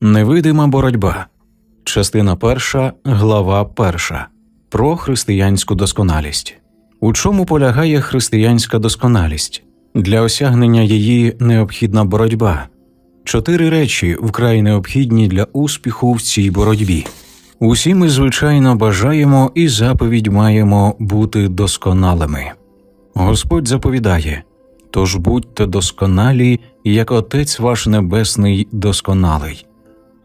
Невидима боротьба. Частина перша, глава перша. Про християнську досконалість. У чому полягає християнська досконалість? Для осягнення її необхідна боротьба. Чотири речі вкрай необхідні для успіху в цій боротьбі. Усі ми, звичайно, бажаємо і заповідь маємо бути досконалими. Господь заповідає Тож будьте досконалі, як Отець ваш Небесний досконалий.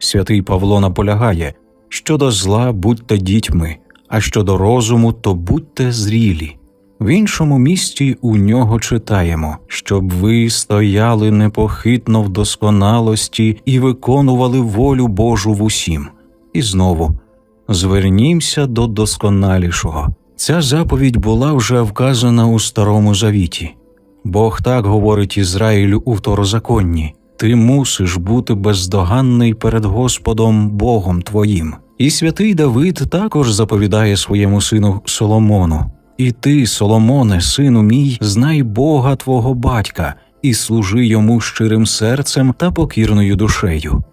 Святий Павло наполягає щодо зла будьте дітьми, а щодо розуму, то будьте зрілі. В іншому місті у нього читаємо, щоб ви стояли непохитно в досконалості і виконували волю Божу в усім. І знову звернімся до досконалішого. Ця заповідь була вже вказана у Старому Завіті. Бог так говорить Ізраїлю у второзаконні ти мусиш бути бездоганний перед Господом Богом твоїм. І святий Давид також заповідає своєму сину Соломону І ти, Соломоне, сину мій, знай Бога твого батька, і служи йому щирим серцем та покірною душею.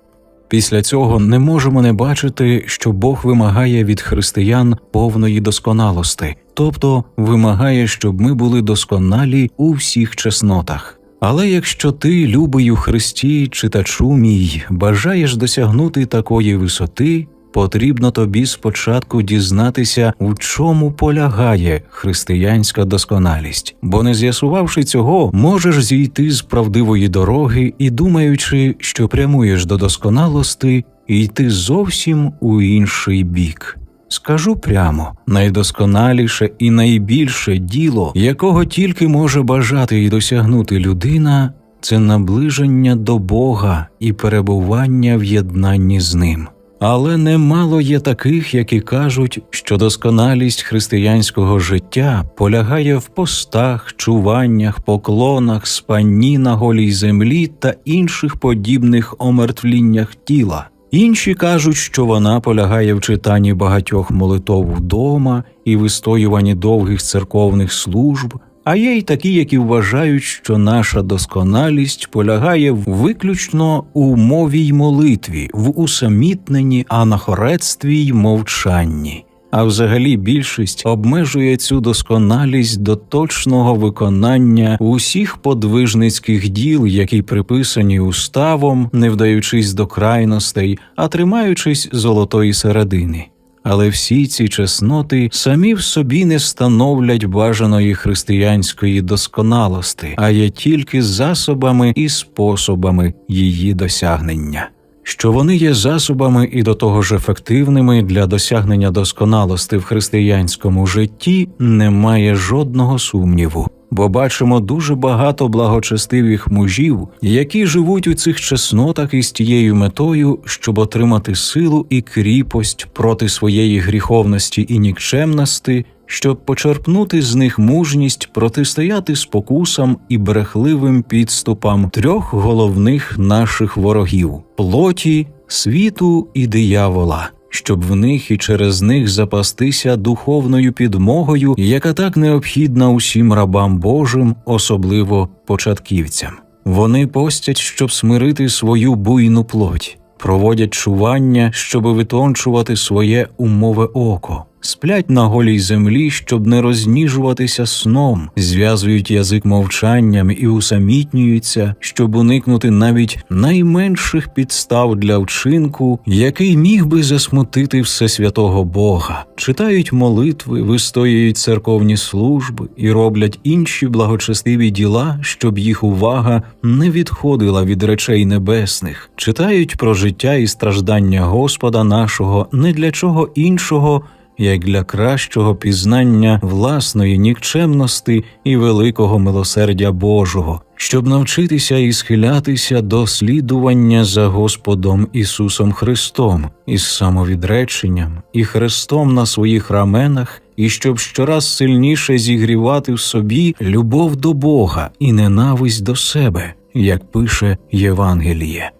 Після цього не можемо не бачити, що Бог вимагає від християн повної досконалости, тобто вимагає, щоб ми були досконалі у всіх чеснотах. Але якщо ти, любий у Христі, читачу мій, бажаєш досягнути такої висоти, потрібно тобі спочатку дізнатися, у чому полягає християнська досконалість, бо не з'ясувавши цього, можеш зійти з правдивої дороги і думаючи, що прямуєш до досконалости, йти зовсім у інший бік. Скажу прямо найдосконаліше і найбільше діло, якого тільки може бажати і досягнути людина, це наближення до Бога і перебування в єднанні з ним. Але немало є таких, які кажуть, що досконалість християнського життя полягає в постах, чуваннях, поклонах, спанні на голій землі та інших подібних омертвліннях тіла. Інші кажуть, що вона полягає в читанні багатьох молитов вдома і вистоюванні довгих церковних служб, а є й такі, які вважають, що наша досконалість полягає виключно у мові й молитві, в усамітненні, анахорецтві й мовчанні. А взагалі більшість обмежує цю досконалість до точного виконання усіх подвижницьких діл, які приписані уставом, не вдаючись до крайностей, а тримаючись золотої середини. Але всі ці чесноти самі в собі не становлять бажаної християнської досконалости, а є тільки засобами і способами її досягнення що вони є засобами і до того ж ефективними для досягнення досконалості в християнському житті, немає жодного сумніву. Бо бачимо дуже багато благочестивих мужів, які живуть у цих чеснотах із тією метою, щоб отримати силу і кріпость проти своєї гріховності і нікчемності, щоб почерпнути з них мужність протистояти спокусам і брехливим підступам трьох головних наших ворогів плоті, світу і диявола. Щоб в них і через них запастися духовною підмогою, яка так необхідна усім рабам Божим, особливо початківцям. Вони постять, щоб смирити свою буйну плоть, проводять чування, щоб витончувати своє умове око, сплять на голій землі, щоб не розніжуватися сном, зв'язують язик мовчанням і усамітнюються, щоб уникнути навіть найменших підстав для вчинку, який міг би засмутити всесвятого Бога, читають молитви, вистоюють церковні служби і роблять інші благочестиві діла, щоб їх увага не відходила від речей небесних, читають про життя і страждання Господа нашого не для чого іншого як для кращого пізнання власної нікчемності і великого милосердя Божого, щоб навчитися і схилятися до слідування за Господом Ісусом Христом із самовідреченням і Христом на своїх раменах, і щоб щораз сильніше зігрівати в собі любов до Бога і ненависть до себе, як пише Євангеліє.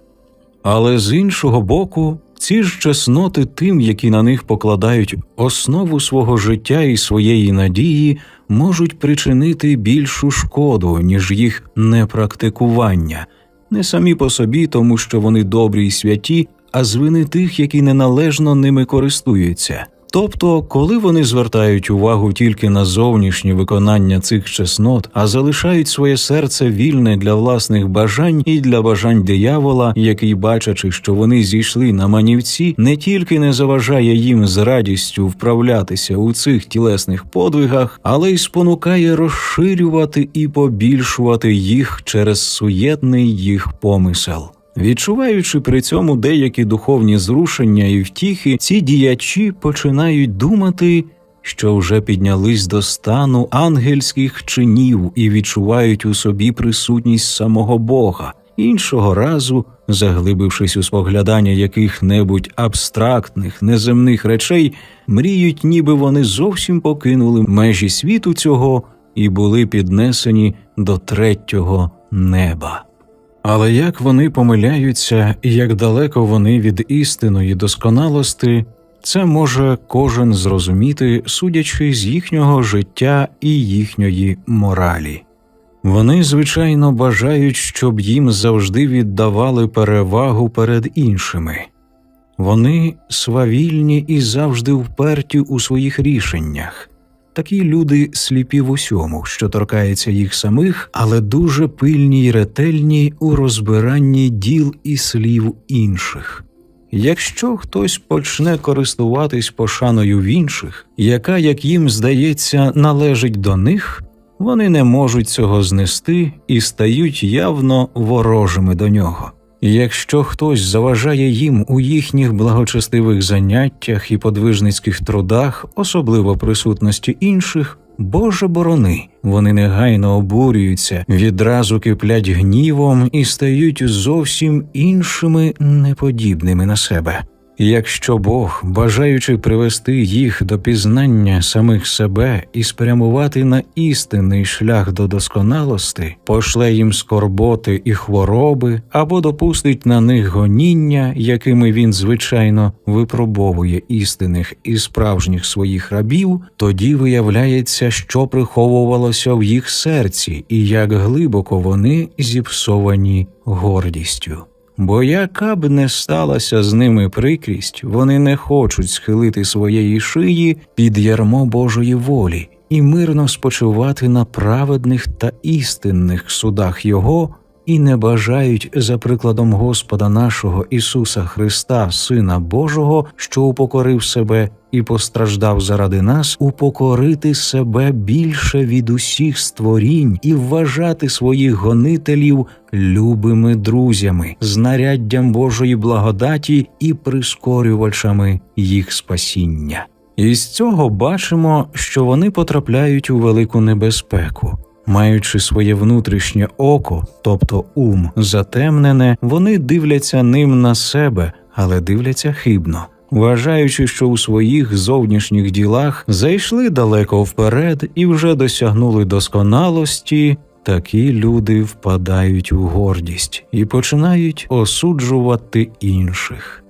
Але з іншого боку, ці ж чесноти тим, які на них покладають основу свого життя і своєї надії, можуть причинити більшу шкоду, ніж їх непрактикування, не самі по собі, тому що вони добрі й святі, а з вини тих, які неналежно ними користуються. Тобто, коли вони звертають увагу тільки на зовнішнє виконання цих чеснот, а залишають своє серце вільне для власних бажань і для бажань диявола, який, бачачи, що вони зійшли на манівці, не тільки не заважає їм з радістю вправлятися у цих тілесних подвигах, але й спонукає розширювати і побільшувати їх через суєтний їх помисел. Відчуваючи при цьому деякі духовні зрушення і втіхи, ці діячі починають думати, що вже піднялись до стану ангельських чинів і відчувають у собі присутність самого Бога. Іншого разу, заглибившись у споглядання яких-небудь абстрактних неземних речей, мріють, ніби вони зовсім покинули межі світу цього і були піднесені до третього неба. Але як вони помиляються і як далеко вони від істинної досконалости, це може кожен зрозуміти, судячи з їхнього життя і їхньої моралі. Вони, звичайно, бажають, щоб їм завжди віддавали перевагу перед іншими. Вони свавільні і завжди вперті у своїх рішеннях. Такі люди сліпі в усьому, що торкається їх самих, але дуже пильні й ретельні у розбиранні діл і слів інших. Якщо хтось почне користуватись пошаною в інших, яка, як їм здається, належить до них, вони не можуть цього знести і стають явно ворожими до нього. Якщо хтось заважає їм у їхніх благочестивих заняттях і подвижницьких трудах, особливо присутності інших, Боже борони, вони негайно обурюються, відразу киплять гнівом і стають зовсім іншими, неподібними на себе. Якщо Бог, бажаючи привести їх до пізнання самих себе і спрямувати на істинний шлях до досконалости, пошле їм скорботи і хвороби або допустить на них гоніння, якими він звичайно випробовує істинних і справжніх своїх рабів, тоді виявляється, що приховувалося в їх серці, і як глибоко вони зіпсовані гордістю. Бо яка б не сталася з ними прикрість, вони не хочуть схилити своєї шиї під ярмо Божої волі і мирно спочивати на праведних та істинних судах Його, і не бажають, за прикладом Господа нашого Ісуса Христа, Сина Божого, що упокорив себе і постраждав заради нас, упокорити себе більше від усіх створінь і вважати своїх гонителів любими друзями, знаряддям Божої благодаті і прискорювачами їх спасіння. І з цього бачимо, що вони потрапляють у велику небезпеку. Маючи своє внутрішнє око, тобто ум затемнене, вони дивляться ним на себе, але дивляться хибно, вважаючи, що у своїх зовнішніх ділах зайшли далеко вперед і вже досягнули досконалості. Такі люди впадають у гордість і починають осуджувати інших.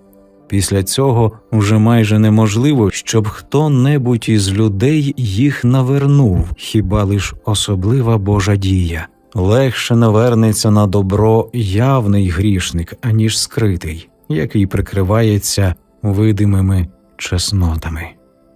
Після цього вже майже неможливо, щоб хто-небудь із людей їх навернув, хіба лиш особлива Божа дія. Легше навернеться на добро явний грішник, аніж скритий, який прикривається видимими чеснотами.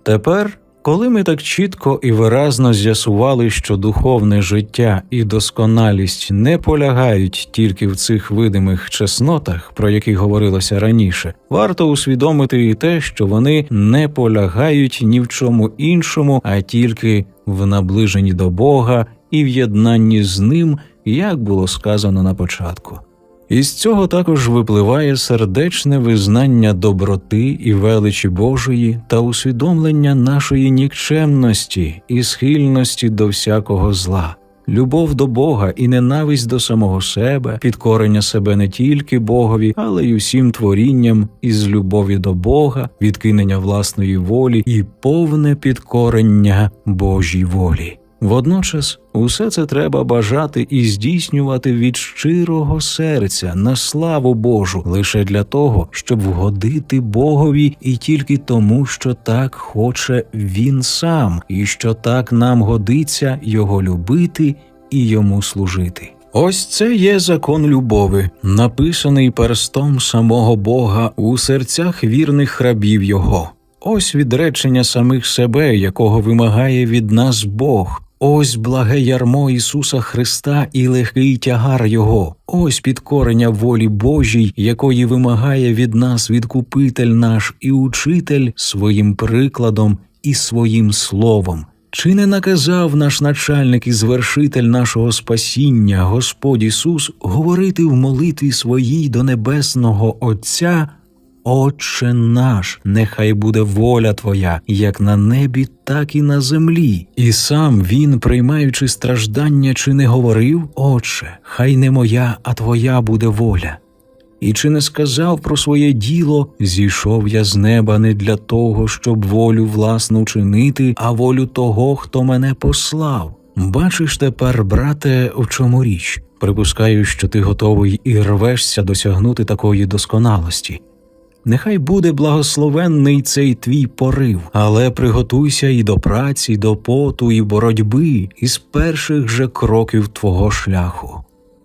Тепер коли ми так чітко і виразно з'ясували, що духовне життя і досконалість не полягають тільки в цих видимих чеснотах, про які говорилося раніше, варто усвідомити і те, що вони не полягають ні в чому іншому, а тільки в наближенні до Бога і в єднанні з ним, як було сказано на початку. Із цього також випливає сердечне визнання доброти і величі Божої та усвідомлення нашої нікчемності і схильності до всякого зла, любов до Бога і ненависть до самого себе, підкорення себе не тільки Богові, але й усім творінням із любові до Бога, відкинення власної волі і повне підкорення Божій волі. Водночас усе це треба бажати і здійснювати від щирого серця на славу Божу лише для того, щоб вгодити Богові і тільки тому, що так хоче Він сам, і що так нам годиться його любити і йому служити. Ось це є закон любови, написаний перстом самого Бога у серцях вірних рабів Його. Ось відречення самих себе, якого вимагає від нас Бог. Ось благе ярмо Ісуса Христа і легкий тягар Його, ось підкорення волі Божій, якої вимагає від нас відкупитель наш і учитель своїм прикладом і своїм словом. Чи не наказав наш начальник і звершитель нашого спасіння, Господь Ісус, говорити в молитві своїй до Небесного Отця? Отче наш, нехай буде воля Твоя, як на небі, так і на землі. І сам він, приймаючи страждання, чи не говорив, Отче, хай не моя, а Твоя буде воля. І чи не сказав про своє діло, зійшов я з неба не для того, щоб волю власну чинити, а волю того, хто мене послав. Бачиш тепер, брате, в чому річ? Припускаю, що ти готовий і рвешся досягнути такої досконалості. Нехай буде благословенний цей твій порив, але приготуйся і до праці, і до поту, і боротьби із перших же кроків твого шляху.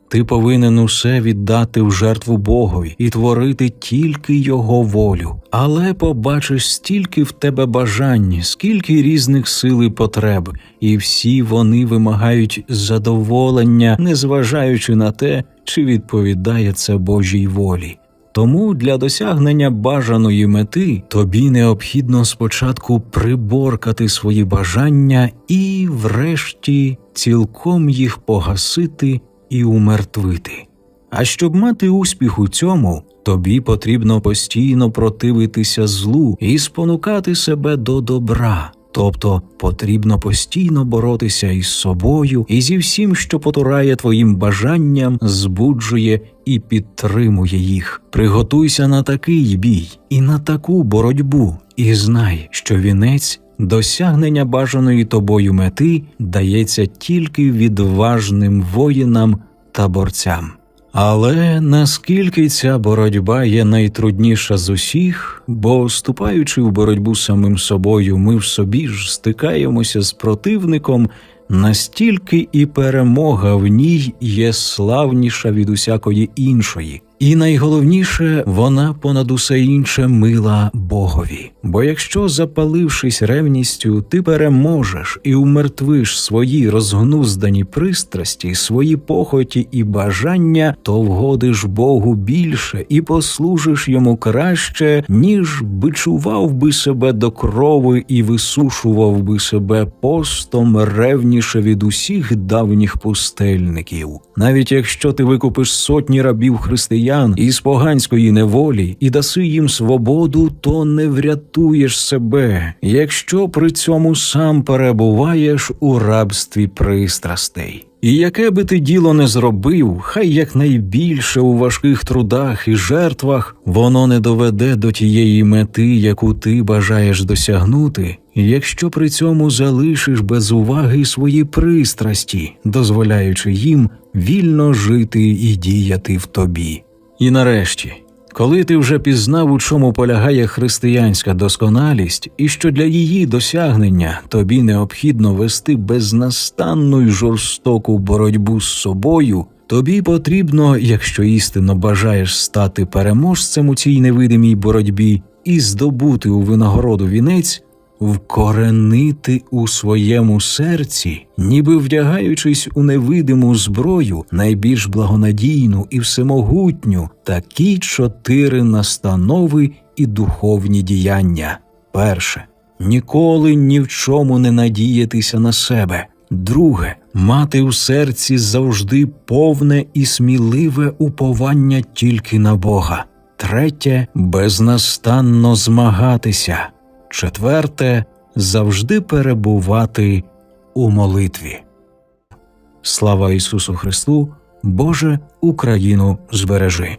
Ти повинен усе віддати в жертву Богові і творити тільки Його волю, але побачиш стільки в тебе бажань, скільки різних сил і потреб, і всі вони вимагають задоволення, незважаючи на те, чи відповідає це Божій волі. Тому для досягнення бажаної мети тобі необхідно спочатку приборкати свої бажання і, врешті, цілком їх погасити і умертвити. А щоб мати успіх у цьому, тобі потрібно постійно противитися злу і спонукати себе до добра. Тобто потрібно постійно боротися із собою і зі всім, що потурає твоїм бажанням, збуджує і підтримує їх. Приготуйся на такий бій і на таку боротьбу, і знай, що вінець досягнення бажаної тобою мети дається тільки відважним воїнам та борцям. Але наскільки ця боротьба є найтрудніша з усіх, бо вступаючи в боротьбу з самим собою, ми в собі ж стикаємося з противником, настільки і перемога в ній є славніша від усякої іншої. І найголовніше, вона понад усе інше мила Богові. Бо якщо, запалившись ревністю, ти переможеш і умертвиш свої розгнуздані пристрасті, свої похоті і бажання, то вгодиш Богу більше і послужиш йому краще, ніж бичував би себе до крови і висушував би себе постом ревніше від усіх давніх пустельників. Навіть якщо ти викупиш сотні рабів християн із поганської неволі і даси їм свободу, то не врятуєш себе, якщо при цьому сам перебуваєш у рабстві пристрастей. І яке би ти діло не зробив, хай якнайбільше у важких трудах і жертвах воно не доведе до тієї мети, яку ти бажаєш досягнути, якщо при цьому залишиш без уваги свої пристрасті, дозволяючи їм вільно жити і діяти в тобі. І нарешті, коли ти вже пізнав, у чому полягає християнська досконалість, і що для її досягнення тобі необхідно вести безнастанну й жорстоку боротьбу з собою, тобі потрібно, якщо істинно бажаєш стати переможцем у цій невидимій боротьбі і здобути у винагороду вінець, вкоренити у своєму серці, ніби вдягаючись у невидиму зброю, найбільш благонадійну і всемогутню, такі чотири настанови і духовні діяння. Перше ніколи ні в чому не надіятися на себе. Друге мати у серці завжди повне і сміливе уповання тільки на Бога. Третє безнастанно змагатися. Четверте завжди перебувати у молитві. Слава Ісусу Христу, Боже, Україну збережи.